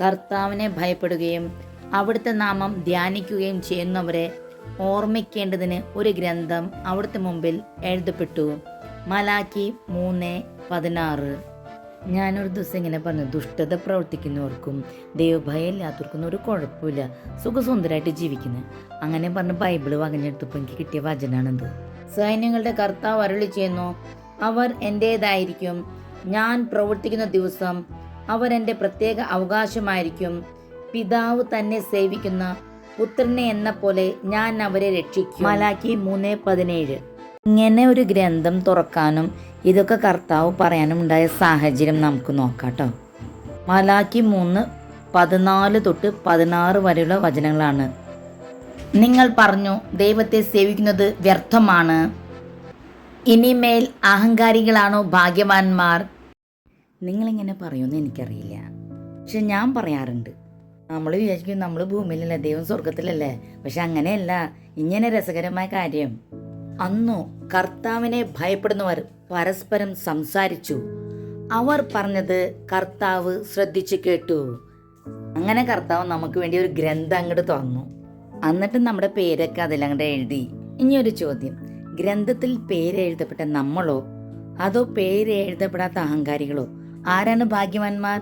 കർത്താവിനെ ഭയപ്പെടുകയും അവിടുത്തെ നാമം ധ്യാനിക്കുകയും ചെയ്യുന്നവരെ ഓർമ്മിക്കേണ്ടതിന് ഒരു ഗ്രന്ഥം അവിടുത്തെ മുമ്പിൽ എഴുതപ്പെട്ടു. മലാക്കി മൂന്ന് പതിനാറ്. ഞാനൊരു ദിവസം ഇങ്ങനെ പറഞ്ഞു ദുഷ്ടത പ്രവർത്തിക്കുന്നവർക്കും ദൈവഭയം ഇല്ലാത്തവർക്കൊന്നും ഒരു കുഴപ്പമില്ല. സുഖസുന്ദരമായിട്ട് ജീവിക്കുന്നു. അങ്ങനെ പറഞ്ഞ് ബൈബിൾ വകഞ്ഞെടുത്തപ്പോൾ എനിക്ക് കിട്ടിയ വചനാണിത് സൈന്യങ്ങളുടെ കർത്താവ് അരുളി ചെയ്യുന്നു അവർ എന്റേതായിരിക്കും ഞാൻ പ്രവർത്തിക്കുന്ന ദിവസം അവർ എന്റെ പ്രത്യേക അവകാശമായിരിക്കും. പിതാവ് തന്നെ സേവിക്കുന്ന പുത്രനെ എന്ന പോലെ ഞാൻ അവരെ രക്ഷിക്കും. മലാക്കി മൂന്ന് പതിനേഴ്. ഇങ്ങനെ ഒരു ഗ്രന്ഥം തുറക്കാനും ഇതൊക്കെ കർത്താവ് പറയാനും ഉണ്ടായ സാഹചര്യം നമുക്ക് നോക്കാം കേട്ടോ. മലാക്കി മൂന്ന് പതിനാല് തൊട്ട് പതിനാറ് വരെയുള്ള വചനങ്ങളാണ്. നിങ്ങൾ പറഞ്ഞു ദൈവത്തെ സേവിക്കുന്നത് വ്യർത്ഥമാണ്. ഇനിമേൽ അഹങ്കാരികളാണോ ഭാഗ്യവാന്മാർ? നിങ്ങളിങ്ങനെ പറയുമെന്ന് എനിക്കറിയില്ല. പക്ഷെ ഞാൻ പറയാറുണ്ട്. നമ്മൾ വിചാരിക്കും നമ്മൾ ഭൂമിയിലല്ലേ ദൈവം സ്വർഗത്തിലല്ലേ പക്ഷെ അങ്ങനെയല്ല. ഇങ്ങനെ രസകരമായ കാര്യം. അന്നു കർത്താവിനെ ഭയപ്പെടുന്നവർ പരസ്പരം സംസാരിച്ചു. അവർ പറഞ്ഞത് കർത്താവ് ശ്രദ്ധിച്ചു കേട്ടു. അങ്ങനെ കർത്താവ് നമുക്ക് വേണ്ടി ഒരു ഗ്രന്ഥം അങ്ങോട്ട് തന്നു എന്നിട്ട് നമ്മുടെ പേരൊക്കെ അതിലങ്ങോട്ട് എഴുതി. ഇനിയൊരു ചോദ്യം. ഗ്രന്ഥത്തിൽ പേര് എഴുതപ്പെട്ട നമ്മളോ? അതോ പേര് എഴുതപ്പെടാത്ത അഹങ്കാരികളോ? ആരാണ് ഭാഗ്യവാന്മാർ?